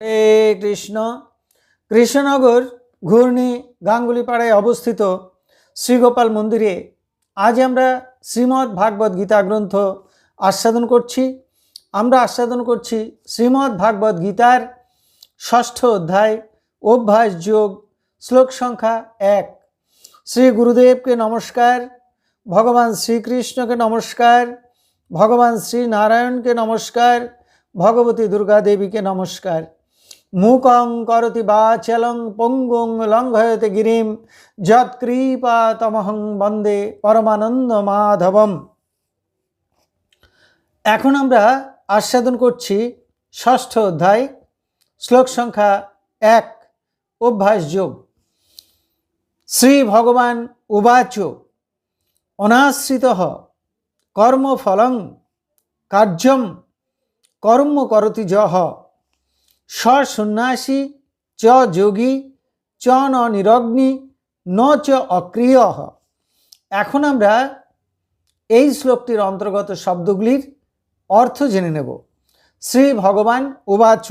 হরে কৃষ্ণ। কৃষ্ণনগর ঘূর্ণি গাঙ্গুলিপাড়ায় অবস্থিত শ্রীগোপাল মন্দিরে আজ আমরা শ্রীমদ্ ভাগবত গীতা গ্রন্থ আস্বাদন করছি। আমরা আস্বাদন করছি শ্রীমদ্ ভাগবত গীতার ষষ্ঠ অধ্যায়, অভ্যাস যোগ, শ্লোক সংখ্যা এক। শ্রী গুরুদেবকে নমস্কার, ভগবান শ্রীকৃষ্ণকে নমস্কার, ভগবান শ্রী নারায়ণকে নমস্কার, ভগবতী দুর্গা দেবীকে নমস্কার। মূকং করতি বাচলং পঙ্গুং লঙ্ঘয়তে গিরিম যৎকৃপাতমহং বন্দে পরমানন্দ মাধবম। এখন আমরা আস্বাদন করছি ষষ্ঠ অধ্যায়, শ্লোক সংখ্যা এক, অভ্যাস যোগ। শ্রী ভগবান উবাচ, অনাশ্রিত কর্মফলং কার্যম, কর্ম করতি যহ সন্ন্যাসী চ যোগী, চ ন নিরগ্নি, ন চ অক্রিয়। এখন আমরা এই শ্লোকটির অন্তর্গত শব্দগুলির অর্থ জেনে নেব। শ্রী ভগবান উবাচ।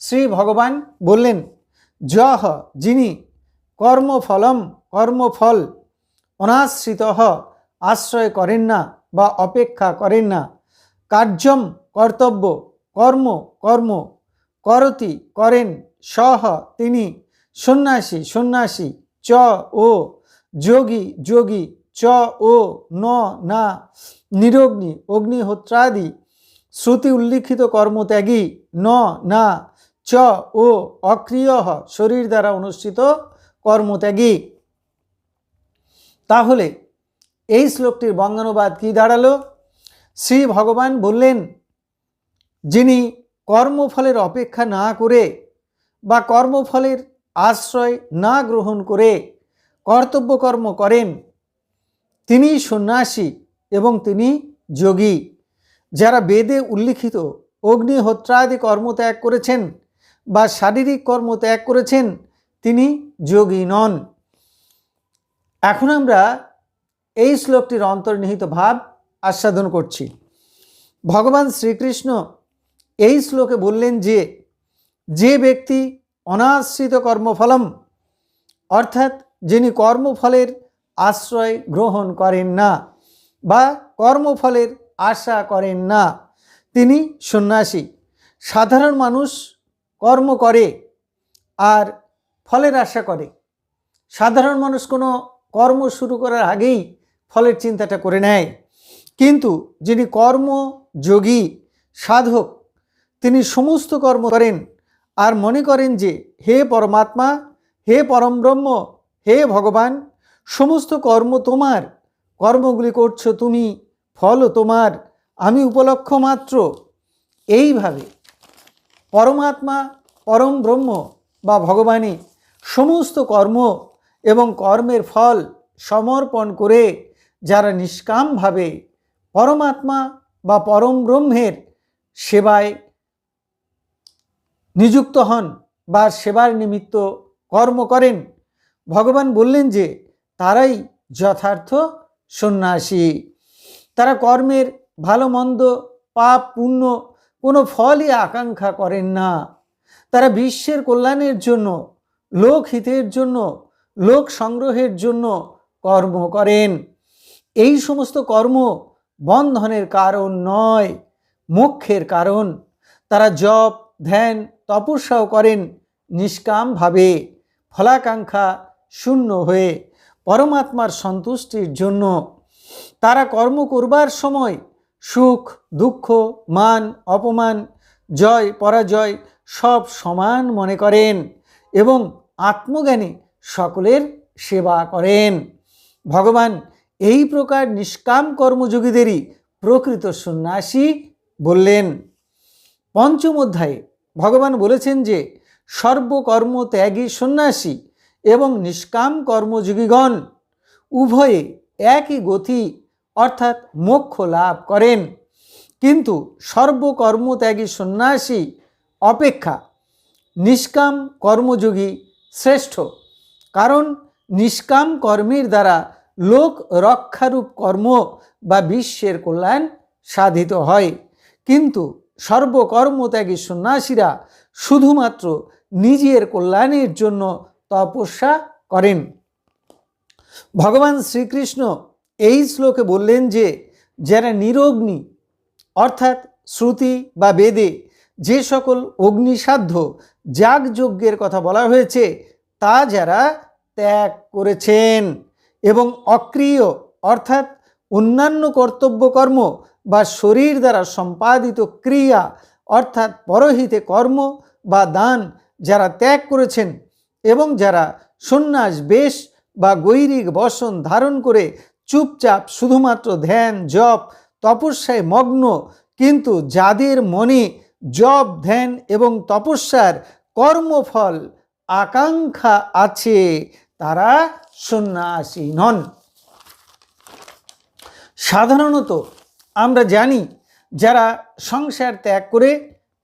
শ্রী ভগবান বললেন যহ যিনি কর্মফলম কর্মফল, অনাশ্রিত আশ্রয় করেন না বা অপেক্ষা করেন না। কার্যম কর্তব্য কর্ম কর্ম করতি, করেন, সহ তিনি, সন্ন্যাসী সন্ন্যাসী, চ, ও, যোগী যোগী, চ, ও, ন, না, নিরগ্নি, অগ্নিহোত্রাদি, শ্রুতি উল্লিখিত কর্মত্যাগী, ন, না, চ, ও অক্রিয় শরীর দ্বারা অনুষ্ঠিত কর্মত্যাগী। তাহলে এই শ্লোকটির বঙ্গানুবাদ কি দাঁড়াল? শ্রী ভগবান বললেন, যিনি কর্মফলের অপেক্ষা না করে বা কর্মফলের আশ্রয় না গ্রহণ করে কর্তব্য কর্ম করেন। তিনি সন্ন্যাসী এবং তিনি যোগী। যারা বেদে উল্লিখিত অগ্নিহোত্রাদি কর্ম ত্যাগ করেছেন বা শারীরিক কর্ম ত্যাগ করেছেন, তিনি যোগী নন। এখন আমরা এই শ্লোকটির অন্তর্নিহিত ভাব আস্বাদন করছি। ভগবান শ্রীকৃষ্ণ এই শ্লোকে বললেন যে যে ব্যক্তি অনাশ্রিত কর্মফলম, অর্থাৎ যিনি কর্মফলের আশ্রয় গ্রহণ করেন না বা কর্মফলের আশা করেন না, তিনি সন্ন্যাসী। সাধারণ মানুষ কর্ম করে আর ফলের আশা করে। সাধারণ মানুষ কোনো কর্ম শুরু করার আগেই ফলের চিন্তাটা করে নেয়। কিন্তু যিনি কর্মযোগী, সাধক তিনি সমস্ত কর্ম করেন আর মনে করেন যে হে পরমাত্মা, হে পরম ব্রহ্ম হে ভগবান, সমস্ত কর্ম তোমার, কর্মগুলি করছ তুমি, ফলও তোমার, আমি উপলক্ষ মাত্র। এইভাবে পরমাত্মা পরম ব্রহ্ম বা ভগবানই সমস্ত কর্ম এবং কর্মের ফল সমর্পণ করে যারা নিষ্কামভাবে পরমাত্মা বা পরম ব্রহ্মের সেবায় নিযুক্ত হন বা সেবার নিমিত্ত কর্ম করেন। ভগবান বললেন যে, তারাই যথার্থ সন্ন্যাসী। তারা কর্মের ভালো, মন্দ, পাপ, পুণ্য কোনো ফলই আকাঙ্ক্ষা করেন না। তারা বিশ্বের কল্যাণের জন্য লোকহিতের জন্য, লোক সংগ্রহের জন্য কর্ম করেন। এই সমস্ত কর্ম বন্ধনের কারণ নয়, মোক্ষের কারণ। তারা জপ, ধ্যান তপস্যাও করেন নিষ্কামভাবে। ফলাকাঙ্ক্ষা শূন্য হয়ে পরমাত্মার সন্তুষ্টির জন্য তারা কর্ম করবার সময় সুখ, দুঃখ, মান, অপমান, জয়, পরাজয় সব সমান মনে করেন এবং আত্মজ্ঞানে সকলের সেবা করেন। ভগবান এই প্রকার নিষ্কাম কর্মযোগীদেরই প্রকৃত সন্ন্যাসী বললেন। পঞ্চম অধ্যায়ে ভগবান বলেছেন যে সর্বকর্ম ত্যাগী সন্ন্যাসী এবং নিষ্কাম কর্মযোগীগণ উভয়ে একই গতি অর্থাৎ মোক্ষ লাভ করেন। কিন্তু সর্বকর্মত্যাগী সন্ন্যাসী অপেক্ষা নিষ্কাম কর্মযোগী শ্রেষ্ঠ, কারণ নিষ্কাম কর্মের দ্বারা লোক রক্ষারূপ কর্ম বা বিশ্বের কল্যাণ সাধিত হয়। কিন্তু সর্বকর্মত্যাগী সন্ন্যাসীরা শুধুমাত্র নিজের কল্যাণের জন্য তপস্যা করেন। ভগবান শ্রীকৃষ্ণ এই শ্লোকে বললেন যে, যারা নিরগ্নি, অর্থাৎ শ্রুতি বা বেদে যে সকল অগ্নিসাধ্য যাগযজ্ঞের কথা বলা হয়েছে, তা যারা ত্যাগ করেছেন এবং অক্রিয়, অর্থাৎ অন্যান্য কর্তব্য কর্ম বা শরীর দ্বারা সম্পাদিত ক্রিয়া, অর্থাৎ পরহিতে কর্ম বা দান যারা ত্যাগ করেছেন এবং যারা সন্ন্যাস, বেশ বা গৈরিক বসন ধারণ করে চুপচাপ শুধুমাত্র ধ্যান, জপ, তপস্যায় মগ্ন, কিন্তু যাদের মনে জপ, ধ্যান এবং তপস্যার কর্মফল, আকাঙ্ক্ষা আছে, তারা সন্ন্যাসী নন। সাধারণত আমরা জানি যারা সংসার ত্যাগ করে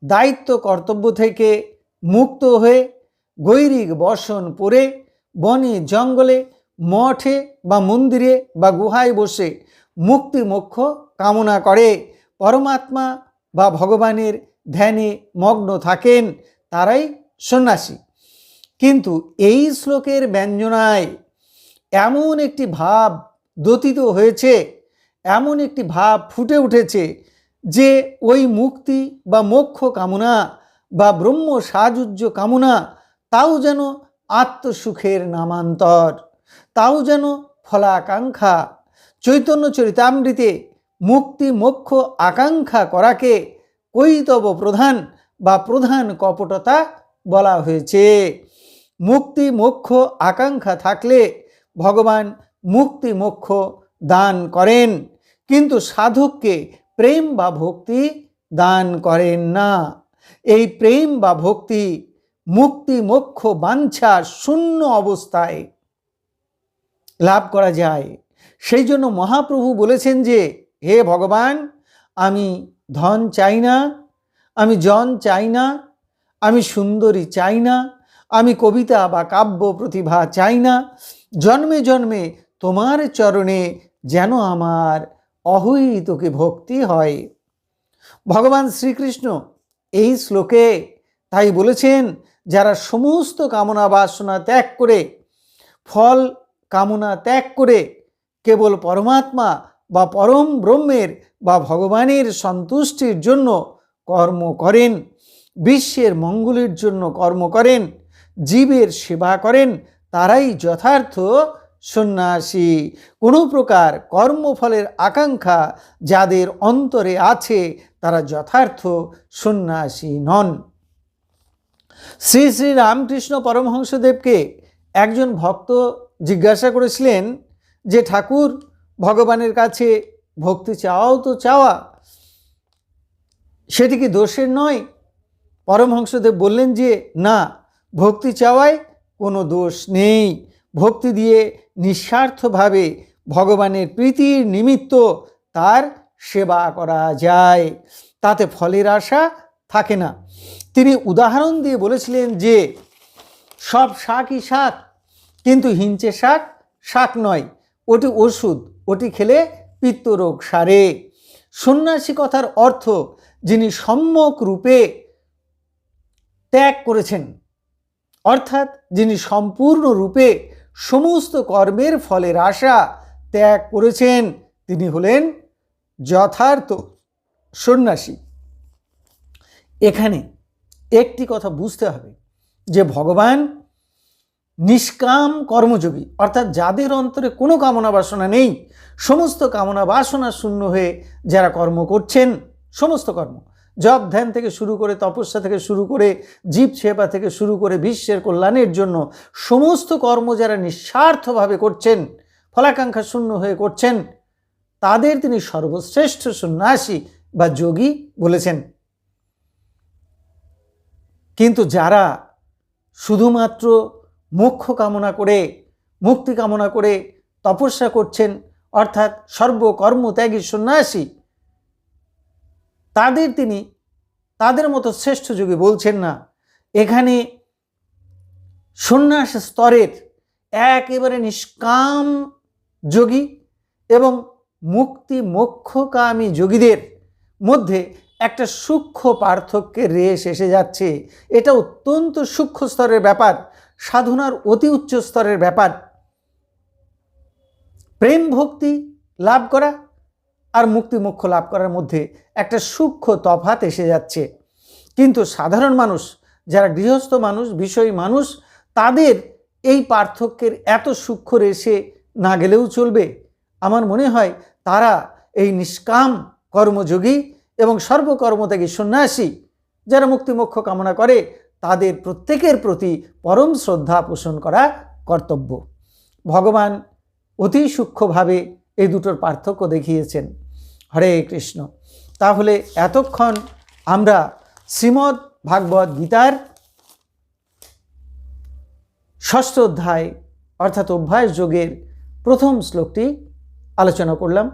দায়িত্ব, কর্তব্য থেকে মুক্ত হয়ে গৈরিক বর্ষণ পরে বনে, জঙ্গলে, মঠে বা মন্দিরে বা গুহায় বসে মুক্তি মোক্ষ কামনা করে। পরমাত্মা বা ভগবানের ধ্যানে মগ্ন থাকেন তারাই সন্ন্যাসী। কিন্তু এই শ্লোকের ব্যঞ্জনায় এমন একটি ভাব দতিত হয়েছে এমন একটি ভাব ফুটে উঠেছে যে ওই মুক্তি বা মোক্ষ কামনা বা ব্রহ্ম সাজুজ্য কামনা তাও যেন আত্মসুখের নামান্তর, তাও যেন ফলাকাঙ্ক্ষা। চৈতন্য চরিতামৃতে মুক্তি মোক্ষ আকাঙ্ক্ষা করাকে কৈতব প্রধান বা প্রধান কপটতা বলা হয়েছে। মুক্তি মোক্ষ আকাঙ্ক্ষা থাকলে ভগবান মুক্তি মোক্ষ দান করেন। কিন্তু সাধককে প্রেম বা ভক্তি দান করেন না। এই প্রেম বা ভক্তি মুক্তি, মোক্ষ, বাঞ্ছা শূন্য অবস্থায় লাভ করা যায়। সেই জন্য মহাপ্রভু বলেছেন যে, হে ভগবান, আমি ধন চাই না, আমি জন চাই না, আমি সুন্দরী চাই না, আমি কবিতা বা কাব্য প্রতিভা চাই না। জন্মে জন্মে তোমার চরণে যেন আমার অহৈতুকে ভক্তি হয়। ভগবান শ্রীকৃষ্ণ এই শ্লোকে তাই বলেছেন, যারা সমস্ত কামনা বাসনা ত্যাগ করে, ফল কামনা ত্যাগ করে, কেবল পরমাত্মা বা পরম ব্রহ্মের বা ভগবানের সন্তুষ্টির জন্য কর্ম করেন, বিশ্বের মঙ্গলের জন্য কর্ম করেন, জীবের সেবা করেন, তারাই যথার্থ সন্ন্যাসী, কোনো প্রকার কর্মফলের আকাঙ্ক্ষা যাদের অন্তরে আছে, তারা যথার্থ সন্ন্যাসী নন। শ্রী শ্রী রামকৃষ্ণ পরমহংসদেবকে একজন ভক্ত জিজ্ঞাসা করেছিলেন যে, ঠাকুর, ভগবানের কাছে ভক্তি চাওয়াও তো চাওয়া, সেটি কি দোষের নয়? পরমহংসদেব বললেন যে, না, ভক্তি চাওয়ায় কোনো দোষ নেই। ভক্তি দিয়ে নিঃস্বার্থভাবে ভগবানের প্রীতির নিমিত্ত তার সেবা করা যায়। তাতে ফলের আশা থাকে না। তিনি উদাহরণ দিয়ে বলেছিলেন যে, সব শাকই শাক, কিন্তু হিঞ্চে শাক শাক নয়, ওটি ওষুধ, ওটি খেলে পিত্তরোগ সারে। সন্ন্যাসী কথার অর্থ, যিনি সম্যক রূপে ত্যাগ করেছেন, অর্থাৎ যিনি সম্পূর্ণরূপে সমস্ত কর্মের ফলের আশা ত্যাগ করেছেন। তিনি হলেন যথার্থ সন্ন্যাসী। এখানে একটি কথা বুঝতে হবে যে ভগবান নিষ্কাম কর্মযোগী, অর্থাৎ যাদের অন্তরে কোনো কামনা বাসনা নেই, সমস্ত কামনা বাসনা শূন্য হয়ে যারা কর্ম করছেন, সমস্ত কর্ম জব ধ্যান থেকে শুরু করে তপস্যা থেকে শুরু করে জীব সেবা থেকে শুরু করে বিশ্বের কল্যাণের জন্য সমস্ত কর্ম যারা নিঃস্বার্থভাবে করছেন, ফলাকাঙ্ক্ষা শূন্য হয়ে করছেন, তাদের তিনি সর্বশ্রেষ্ঠ সন্ন্যাসী বা যোগী বলেছেন। কিন্তু যারা শুধুমাত্র মোক্ষ কামনা করে, মুক্তি কামনা করে তপস্যা করছেন, অর্থাৎ সর্বকর্ম ত্যাগী সন্ন্যাসী তাদের তিনি তাদের মতো শ্রেষ্ঠ যোগী বলছেন না। এখানে সন্ন্যাস স্তরের একেবারে নিষ্কাম যোগী এবং মুক্তি মোক্ষকামী যোগীদের মধ্যে একটা সূক্ষ্ম পার্থক্যের রেশ এসে যাচ্ছে। এটা অত্যন্ত সূক্ষ্ম স্তরের ব্যাপার, সাধনার অতি উচ্চ স্তরের ব্যাপার। প্রেম ভক্তি লাভ করা আর মুক্তি মোক্ষ লাভ করার মধ্যে একটা সূক্ষ্ম তফাত এসে যাচ্ছে। কিন্তু সাধারণ মানুষ, যারা গৃহস্থ মানুষ, বিষয়ী মানুষ, তাদের এই পার্থক্যের এত সূক্ষ্ম রেশে না গেলেও চলবে। আমার মনে হয় তারা এই নিষ্কাম কর্মযোগী এবং সর্বকর্ম থেকে সন্ন্যাসী, যারা মুক্তিমোক্ষ কামনা করে, তাদের প্রত্যেকের প্রতি পরম শ্রদ্ধা পোষণ করা কর্তব্য। ভগবান অতি সূক্ষ্মভাবে এই দুটোর পার্থক্য দেখিয়েছেন। হরে কৃষ্ণ। তাহলে এতক্ষণ আমরা শ্রীমদ্ ভাগবত গীতার ষষ্ঠ অধ্যায় অর্থাৎ অভ্যাস যোগের প্রথম শ্লোকটি আলোচনা করলাম,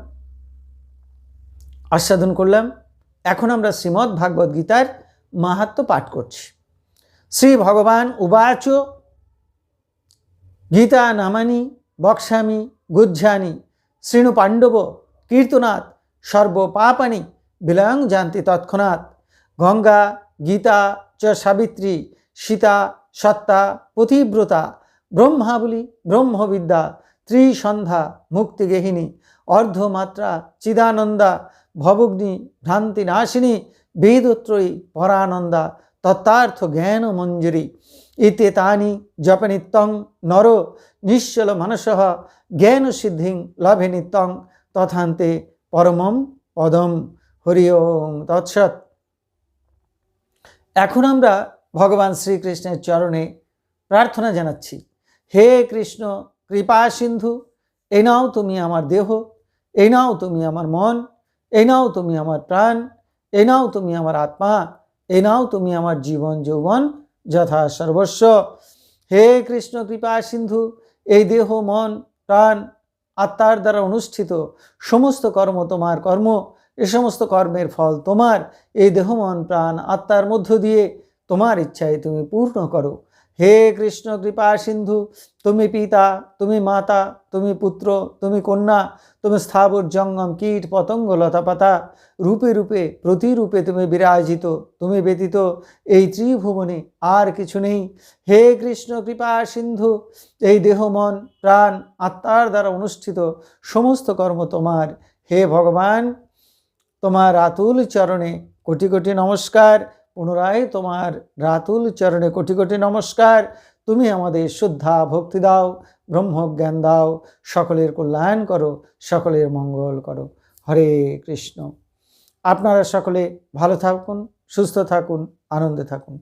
আস্বাদন করলাম। এখন আমরা শ্রীমদ্ ভাগবত গীতার মাহাত্ম পাঠ করছি। শ্রী ভগবান উবাচ, গীতা নামানি বক্সামি গুজ্জানি শৃণু পাণ্ডব, কীর্তনাথ সর্বপাপানি বিলয়ং জানতি তৎক্ষণাৎ। গঙ্গা, গীতা চ সাবিত্রী, সীতা, সত্তা, পতিব্রতা ব্রহ্মাবলী ব্রহ্মবিদ্যা, ত্রিসন্ধ্যা মুক্তিগেহিনী অর্ধমাত্রা, চিদানন্দা, ভবগ্নি, ভ্রান্তি নাশিনী, বেদত্রয়ী, পরানন্দা, তত্ত্বার্থ জ্ঞান মঞ্জুরি। ইতে তানি জপনিত্যং নর, নিশ্চল মানস জ্ঞান সিদ্ধিং লভে নিত্যং। তথান্তে পরমম পদম হরি ওং তৎসৎ। এখন আমরা ভগবান শ্রীকৃষ্ণের চরণে প্রার্থনা জানাচ্ছি, হে কৃষ্ণ, কৃপা সিন্ধু এই নাও তুমি আমার দেহ এই নাও তুমি আমার মন এই নাও তুমি আমার প্রাণ এই নাও তুমি আমার আত্মা এই নাও তুমি আমার জীবন যৌবন যথা সর্বস্ব। হে কৃষ্ণ, কৃপা সিন্ধু, এই দেহ, মন, প্রাণ আত্মার দ্বারা অনুষ্ঠিত সমস্ত কর্ম তোমার কর্ম, এ সমস্ত কর্মের ফল তোমার। এই দেহমন প্রাণ আত্মার মধ্য দিয়ে তোমার ইচ্ছায় তুমি পূর্ণ করো। হে কৃষ্ণ, কৃপা, সিন্ধু, তুমি পিতা, তুমি মাতা, তুমি পুত্র, তুমি কন্যা, তুমি স্থাবর জঙ্গম, কীট, পতঙ্গ লতাপাতা রূপে রূপে, প্রতিরূপে তুমি বিরাজিত, তুমি ব্যতীত এই ত্রিভুবনে আর কিছু নেই। হে কৃষ্ণ, কৃপা, সিন্ধু, এই দেহ, মন, প্রাণ, আত্মার দ্বারা অনুষ্ঠিত সমস্ত কর্ম তোমার। হে ভগবান, তোমার আতুল চরণে কোটি কোটি নমস্কার। পুনরায় তোমার রাতুল চরণে কোটি কোটি নমস্কার। তুমি আমাদের শুদ্ধা ভক্তি দাও, ব্রহ্মজ্ঞান দাও, সকলের কল্যাণ করো, সকলের মঙ্গল করো। হরে কৃষ্ণ। আপনারা সকলে ভালো থাকুন, সুস্থ থাকুন, আনন্দে থাকুন।